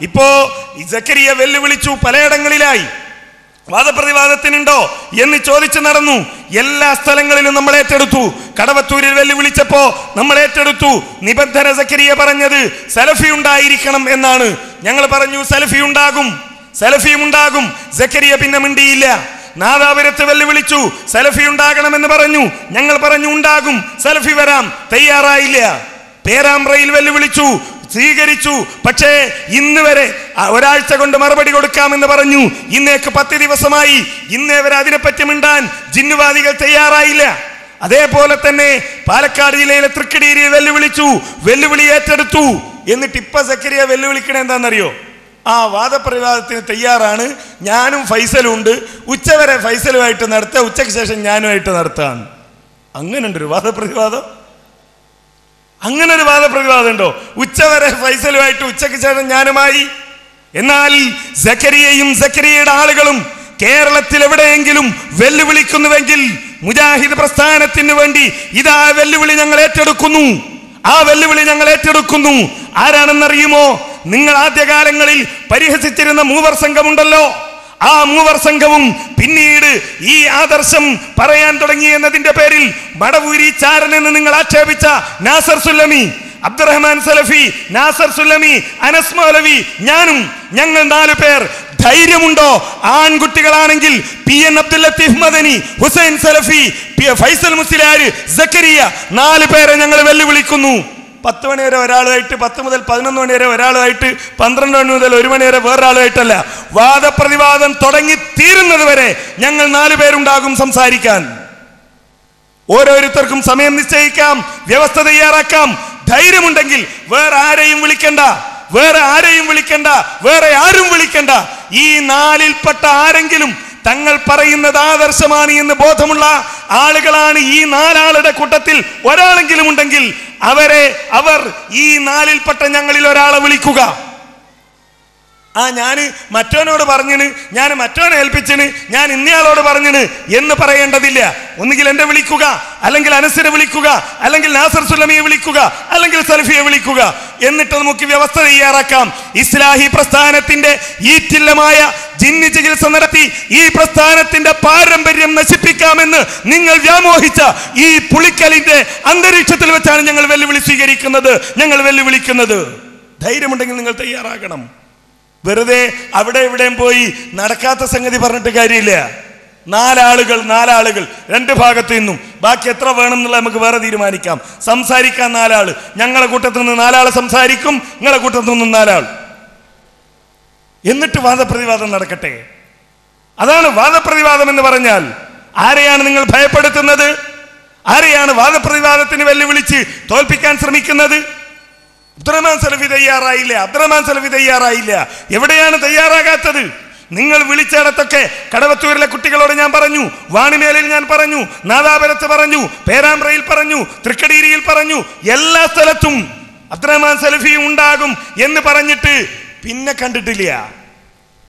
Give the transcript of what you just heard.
ഇപ്പോ ഈ സക്കരിയ വെല്ലുവിളിച്ചു പലയിടങ്ങളിലായി. വാദപ്രതിവാദത്തിനുണ്ടോ എന്ന് ചോദിച്ചു നടന്നു. എല്ലാ സ്ഥലങ്ങളിലും നമ്മൾ ഏറ്റെടുത്തു. കടവത്തൂരിൽ വെല്ലുവിളിച്ചപ്പോ നമ്മൾ ഏറ്റെടുത്തു. നിബന്ധന സക്കരിയ പറഞ്ഞത് സലഫി ഉണ്ടായിരിക്കണം എന്നാണ്. ഞങ്ങൾ പറഞ്ഞു സലഫി ഉണ്ടാകും. സലഫിയും ഉണ്ടാകും. സക്കരിയ പിന്നെ മിണ്ടിയില്ല. നാദാപുരത്ത് വെല്ലുവിളിച്ചു സലഫി ഉണ്ടാകണമെന്ന് പറഞ്ഞു. ഞങ്ങൾ പറഞ്ഞു ഉണ്ടാകും. സലഫി വരാം. തയ്യാറായില്ല. പേരാമ്പ്രയിൽ വെല്ലുവിളിച്ചു സ്വീകരിച്ചു. പക്ഷേ ഇന്ന് വരെ ഒരാഴ്ച കൊണ്ട് മറുപടി കൊടുക്കാമെന്ന് പറഞ്ഞു. ഇന്നേക്ക് പത്ത് ദിവസമായി. ഇന്നേ വരെ അതിനെപ്പറ്റി മിണ്ടാൻ ജിന്നുവാദികൾ തയ്യാറായില്ല. അതേപോലെ തന്നെ പാലക്കാട് ജില്ലയിലെ തൃക്കടീരിയെ വെല്ലുവിളിച്ചു. വെല്ലുവിളി ഏറ്റെടുത്തു. എന്നിട്ട് ഇപ്പൊ സക്കരിയ വെല്ലുവിളിക്കണ എന്താണെന്നറിയോ? ആ വാദപ്രതിവാദത്തിന് തയ്യാറാണ്. ഞാനും ഫൈസലും ഉണ്ട്. ഉച്ചവരെ ഫൈസലുമായിട്ട് നടത്തുക ഉച്ചയ്ക്ക് ശേഷം ഞാനുമായിട്ട് നടത്തുകയാണ്. അങ്ങനെയുണ്ടൊരു വാദപ്രതിവാദം. അങ്ങനെ ഒരു വാദപ്രതിവാദം ഉണ്ടോ? ഉച്ചവരെ ഫൈസലുമായിട്ട് ഉച്ചയ്ക്ക് ശേഷം ഞാനുമായി? എന്നാൽ സക്കരിയയും സക്കരിയയുടെ ആളുകളും കേരളത്തിൽ എവിടെയെങ്കിലും വെല്ലുവിളിക്കുന്നുവെങ്കിൽ മുജാഹിദ് പ്രസ്ഥാനത്തിന് വേണ്ടി ഇതാ വെല്ലുവിളി ഞങ്ങൾ ഏറ്റെടുക്കുന്നു. ആ വെല്ലുവിളി ഞങ്ങൾ ഏറ്റെടുക്കുന്നു. ആരാണെന്നറിയുമോ? നിങ്ങൾ ആദ്യകാലങ്ങളിൽ പരിഹസിച്ചിരുന്ന മൂവർ സംഘമുണ്ടല്ലോ. ആ മൂവർ സംഘവും പിന്നീട് ഈ ആദർശം പറയാൻ തുടങ്ങി എന്നതിന്റെ പേരിൽ മടവൂരി ചാരൻ എന്ന് നിങ്ങൾ ആക്ഷേപിച്ച നാസർ സുല്ലമി അബ്ദുറഹ്മാൻ സലഫി നാസർ സുല്ലമി അനസ് മൗലവി ഞാനും ഞങ്ങൾ നാല് പേർ ധൈര്യമുണ്ടോ? ആൺകുട്ടികളാണെങ്കിൽ പി എൻ അബ്ദുൽ ലത്തീഫ് മദനി ഹുസൈൻ സലഫി ഫൈസൽ മുസ്ലിയാർ സക്കരിയ നാല് പേരെ ഞങ്ങൾ വെല്ലുവിളിക്കുന്നു. പത്ത് മണി വരെ ഒരാളുമായിട്ട് പത്ത് മുതൽ പതിനൊന്ന് മണി വരെ ഒരാളുമായിട്ട് പന്ത്രണ്ട് മണി മുതൽ ഒരു മണി വരെ വേറൊരാളുമായിട്ടല്ല. വാദപ്രതിവാദം തുടങ്ങി തീരുന്നത് വരെ ഞങ്ങൾ നാലു പേരുണ്ടാകും സംസാരിക്കാൻ. ഓരോരുത്തർക്കും സമയം നിശ്ചയിക്കാം വ്യവസ്ഥ തയ്യാറാക്കാം. ധൈര്യമുണ്ടെങ്കിൽ വേറെ ആരെയും വിളിക്കണ്ട വേറെ ആരെയും വിളിക്കണ്ട വേറെ ആരും വിളിക്കണ്ട. ഈ നാലിൽപ്പെട്ട ആരെങ്കിലും തങ്ങൾ പറയുന്നത് ആദർശമാണ് എന്ന് ബോധമുള്ള ആളുകളാണ് ഈ നാലാളുടെ കൂട്ടത്തിൽ ഒരാളെങ്കിലും ഉണ്ടെങ്കിൽ അവരെ അവർ ഈ നാലിൽപ്പെട്ട ഞങ്ങളിൽ ഒരാളെ വിളിക്കുക. ആ ഞാൻ മറ്റോനോട് പറഞ്ഞിന് ഞാൻ മറ്റോനെ ഏൽപ്പിച്ചിന് ഞാൻ ഇന്നയാളോട് പറഞ്ഞിന് എന്ന് പറയേണ്ടതില്ല. ഒന്നുകിൽ എന്നെ വിളിക്കുക അല്ലെങ്കിൽ അനസിനെ വിളിക്കുക അല്ലെങ്കിൽ നാസർ സുലമിയെ വിളിക്കുക അല്ലെങ്കിൽ സൽഫിയെ വിളിക്കുക. എന്നിട്ട് നമുക്ക് വ്യവസ്ഥ തയ്യാറാക്കാം. ഇസ്ലാഹി പ്രസ്ഥാനത്തിന്റെ ഈറ്റില്ലമായ ജിന്നി ചികിത്സ നടത്തി ഈ പ്രസ്ഥാനത്തിന്റെ പാരമ്പര്യം നശിപ്പിക്കാമെന്ന് നിങ്ങൾ വ്യാമോഹിച്ച ഈ പുളിക്കലിന്റെ അന്തരീക്ഷത്തിൽ വെച്ചാണ് ഞങ്ങൾ വെല്ലുവിളി സ്വീകരിക്കുന്നത്. ഞങ്ങൾ വെല്ലുവിളിക്കുന്നത്. ധൈര്യമുണ്ടെങ്കിൽ നിങ്ങൾ തയ്യാറാകണം. വെറുതെ അവിടെ ഇവിടെയും പോയി നടക്കാത്ത സംഗതി പറഞ്ഞിട്ട് കാര്യമില്ല. നാലാളുകൾ നാലാളുകൾ രണ്ട് ഭാഗത്തു നിന്നും. ബാക്കി എത്ര വേണം എന്നുള്ളത് നമുക്ക് വേറെ തീരുമാനിക്കാം. സംസാരിക്കാൻ നാലാൾ. ഞങ്ങളുടെ കൂട്ടത്തിൽ നിന്ന് നാലാൾ സംസാരിക്കും നിങ്ങളെ കൂട്ടത്തിൽ നിന്നും നാലാൾ. എന്നിട്ട് വാദപ്രതിവാദം നടക്കട്ടെ. അതാണ് വാദപ്രതിവാദം എന്ന് പറഞ്ഞാൽ ആരെയാണ് നിങ്ങൾ ഭയപ്പെടുത്തുന്നത്? ആരെയാണ് വാദപ്രതിവാദത്തിന് വെല്ലുവിളിച്ച് തോൽപ്പിക്കാൻ ശ്രമിക്കുന്നത്? അബ്ദുറഹ്മാൻ സലഫി തയ്യാറായില്ല അബ്ദുറഹ്മാൻ സലഫി തയ്യാറായില്ല. എവിടെയാണ് തയ്യാറാകാത്തത്? നിങ്ങൾ വിളിച്ചിടത്തൊക്കെ കടവത്തൂരിലെ കുട്ടികളോട് ഞാൻ പറഞ്ഞു വാണിമേലയിൽ ഞാൻ പറഞ്ഞു നാദാപുരത്ത് പറഞ്ഞു പേരാമ്പ്രയിൽ പറഞ്ഞു തൃക്കടീരിയിൽ പറഞ്ഞു എല്ലാ സ്ഥലത്തും അബ്ദുറഹ്മാൻ സലഫി ഉണ്ടാകും എന്ന് പറഞ്ഞിട്ട് പിന്നെ കണ്ടിട്ടില്ല.